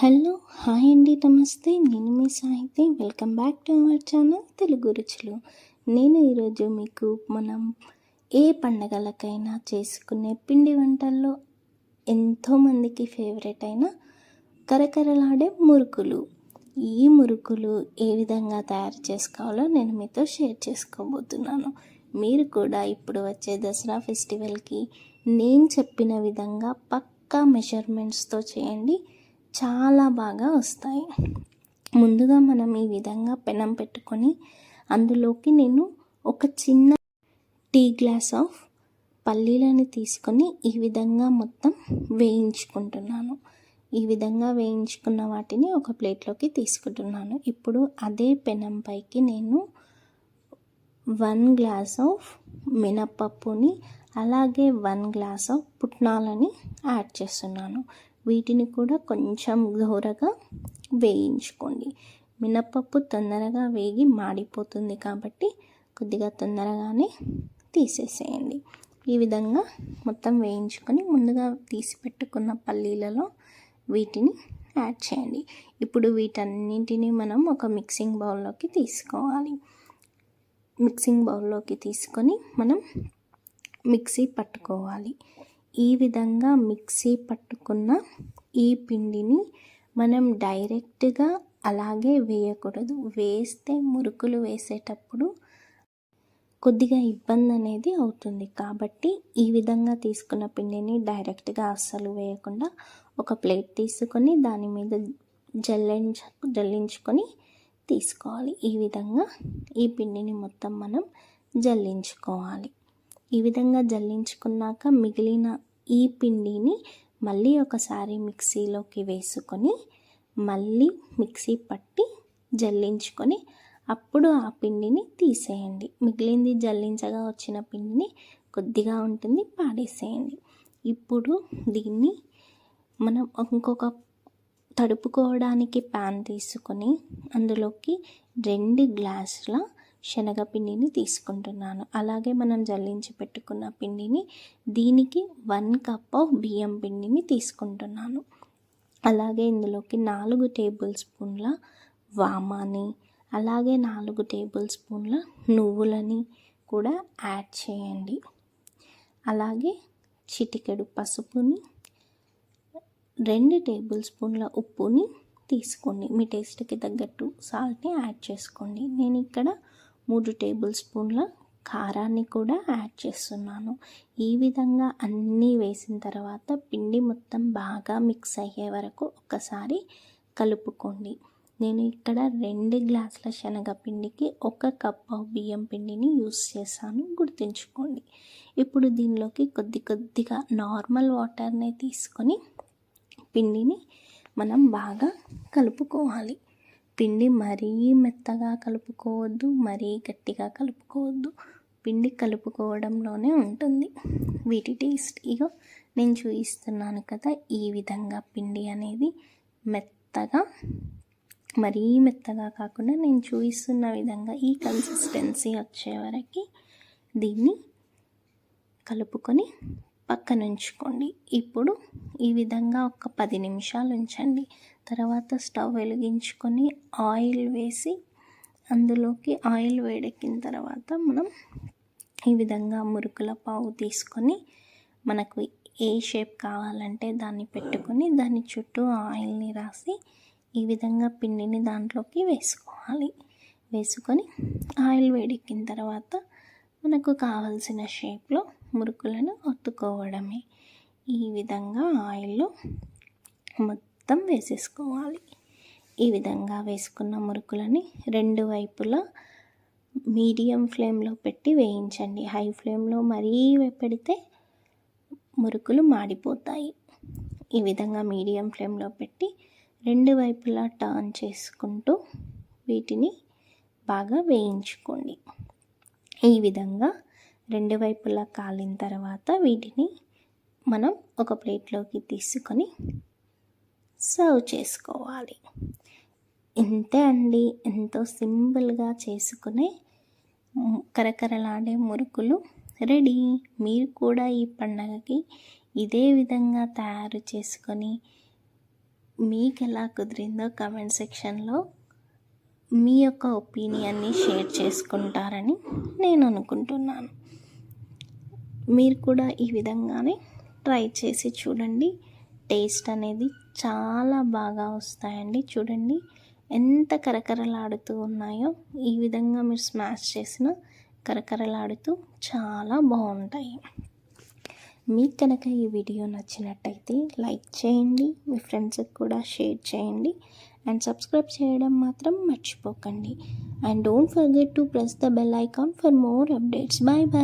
Hello hi అండి నమస్తే. నేను మీ Sahithi. Welcome back to our channel Telugu Ruchulu. నేను ఈరోజు మీకు మనం ఏ పండగలకైనా చేసుకునే పిండి వంటల్లో ఎంతోమందికి ఫేవరెట్ అయిన కరకరలాడే మురుకులు. ఈ మురుకులు ఏ విధంగా తయారు చేసుకోవాలో నేను మీతో షేర్ చేసుకోబోతున్నాను. మీరు కూడా ఇప్పుడు వచ్చే దసరా ఫెస్టివల్కి నేను చెప్పిన విధంగా పక్కా మెజర్మెంట్స్తో చేయండి. చాలా బాగా వస్తాయి. ముందుగా మనం ఈ విధంగా పెనం పెట్టుకొని అందులోకి నేను ఒక చిన్న టీ గ్లాస్ ఆఫ్ పల్లీలని తీసుకొని ఈ విధంగా మొత్తం వేయించుకుంటున్నాను. ఈ విధంగా వేయించుకున్న వాటిని ఒక ప్లేట్లోకి తీసుకుంటున్నాను. ఇప్పుడు అదే పెనం పైకి నేను వన్ గ్లాస్ ఆఫ్ మినప్పప్పుని అలాగే వన్ గ్లాస్ ఆఫ్ పుట్నాలని యాడ్ చేస్తున్నాను. వీటిని కూడా కొంచెం దూరగా వేయించుకోండి. మినప్పప్పు తొందరగా వేగి మాడిపోతుంది కాబట్టి కొద్దిగా తొందరగానే తీసేసేయండి. ఈ విధంగా మొత్తం వేయించుకొని ముందుగా తీసి పెట్టుకున్న పల్లీలలో వీటిని యాడ్ చేయండి. ఇప్పుడు వీటన్నింటినీ మనం ఒక మిక్సింగ్ బౌల్లోకి తీసుకోవాలి. మిక్సింగ్ బౌల్లోకి తీసుకొని మనం మిక్సీ పట్టుకోవాలి. ఈ విధంగా మిక్సీ పట్టుకున్న ఈ పిండిని మనం డైరెక్ట్గా అలాగే వేయకూడదు. వేస్తే మురుకులు వేసేటప్పుడు కొద్దిగా ఇబ్బంది అనేది అవుతుంది. కాబట్టి ఈ విధంగా తీసుకున్న పిండిని డైరెక్ట్గా అస్సలు వేయకుండా ఒక ప్లేట్ తీసుకొని దాని మీద జల్లించ జల్లించుకొని తీసుకోవాలి. ఈ విధంగా ఈ పిండిని మొత్తం మనం జల్లించుకోవాలి. ఈ విధంగా జల్లించుకున్నాక మిగిలిన ఈ పిండిని మళ్ళీ ఒకసారి మిక్సీలోకి వేసుకొని మళ్ళీ మిక్సీ పట్టి జల్లించుకొని అప్పుడు ఆ పిండిని తీసేయండి. మిగిలింది జల్లించగా వచ్చిన పిండిని కొద్దిగా ఉంటుంది పాడేసేయండి. ఇప్పుడు దీన్ని మనం ఇంకొక తడుపుకోవడానికి ప్యాన్ తీసుకొని అందులోకి రెండు గ్లాసుల శనగపిండిని తీసుకుంటున్నాను. అలాగే మనం జల్లించి పెట్టుకున్న పిండిని దీనికి వన్ కప్ ఆఫ్ బియ్యం పిండిని తీసుకుంటున్నాను. అలాగే ఇందులోకి నాలుగు టేబుల్ స్పూన్ల వామాని అలాగే నాలుగు టేబుల్ స్పూన్ల నువ్వులని కూడా యాడ్ చేయండి. అలాగే చిటికెడు పసుపుని రెండు టేబుల్ స్పూన్ల ఉప్పుని తీసుకోండి. మీ టేస్ట్కి తగ్గట్టు సాల్ట్ని యాడ్ చేసుకోండి. నేను ఇక్కడ మూడు టేబుల్ స్పూన్ల కారాన్ని కూడా యాడ్ చేస్తున్నాను. ఈ విధంగా అన్నీ వేసిన తర్వాత పిండి మొత్తం బాగా మిక్స్ అయ్యే వరకు ఒకసారి కలుపుకోండి. నేను ఇక్కడ రెండు గ్లాసుల శనగపిండికి ఒక కప్ బియ్యం పిండిని యూస్ చేశాను. గుర్తుంచుకోండి. ఇప్పుడు దీనిలోకి కొద్ది కొద్దిగా నార్మల్ వాటర్ని తీసుకొని పిండిని మనం బాగా కలుపుకోవాలి. పిండి మరీ మెత్తగా కలుపుకోవద్దు మరీ గట్టిగా కలుపుకోవద్దు. పిండి కలుపుకోవడంలోనే ఉంటుంది. వీటి టేస్ట్. ఇగో నేను చూపిస్తున్నాను కదా ఈ విధంగా పిండి అనేది మెత్తగా మరీ మెత్తగా కాకుండా నేను చూపిస్తున్న విధంగా ఈ కన్సిస్టెన్సీ వచ్చే వరకు దీన్ని కలుపుకొని పక్కన ఉంచుకోండి ఇప్పుడు ఈ విధంగా ఒక పది నిమిషాలు ఉంచండి. తర్వాత స్టవ్ వెలిగించుకొని ఆయిల్ వేసి అందులోకి ఆయిల్ వేడెక్కిన తర్వాత మనం ఈ విధంగా మురుకుల పావు తీసుకొని మనకు ఏ షేప్ కావాలంటే దాన్ని పెట్టుకొని దాని చుట్టూ ఆయిల్ని రాసి ఈ విధంగా పిండిని దాంట్లోకి వేసుకోవాలి. వేసుకొని ఆయిల్ వేడెక్కిన తర్వాత మనకు కావాల్సిన షేప్లో మురుకులను ఒత్తుకోవడమే. ఈ విధంగా ఆయిల్లో మొత్తం వేసేసుకోవాలి. ఈ విధంగా వేసుకున్న మురుకులని రెండు వైపులా మీడియం ఫ్లేమ్లో పెట్టి వేయించండి. హై ఫ్లేమ్లో మరీ పెడితే మురుకులు మాడిపోతాయి. ఈ విధంగా మీడియం ఫ్లేమ్లో పెట్టి రెండు వైపులా టర్న్ చేసుకుంటూ వీటిని బాగా వేయించుకోండి. ఈ విధంగా రెండు వైపులా కాలిన తర్వాత వీటిని మనం ఒక ప్లేట్లోకి తీసుకొని సర్వ్ చేసుకోవాలి. ఇంతే అండి. ఎంతో సింపుల్గా చేసుకునే కరకరలాడే మురుకులు రెడీ. మీరు కూడా ఈ పండగకి ఇదే విధంగా తయారు చేసుకొని మీకు ఎలా కుదిరిందో కమెంట్ సెక్షన్లో మీ యొక్క ఒపీనియన్ని షేర్ చేసుకుంటారని నేను అనుకుంటున్నాను. మీరు కూడా ఈ విధంగానే ట్రై చేసి చూడండి. టేస్ట్ అనేది చాలా బాగా వస్తాయండి. చూడండి ఎంత కరకరలాడుతూ ఉన్నాయో. ఈ విధంగా మీరు స్మాష్ చేసిన కరకరలాడుతూ చాలా బాగుంటాయి. మీకు కనుక ఈ వీడియో నచ్చినట్టయితే లైక్ చేయండి. మీ ఫ్రెండ్స్కి కూడా షేర్ చేయండి. అండ్ సబ్స్క్రైబ్ చేయడం మాత్రం మర్చిపోకండి. And don't forget to press the bell icon for more updates. Bye bye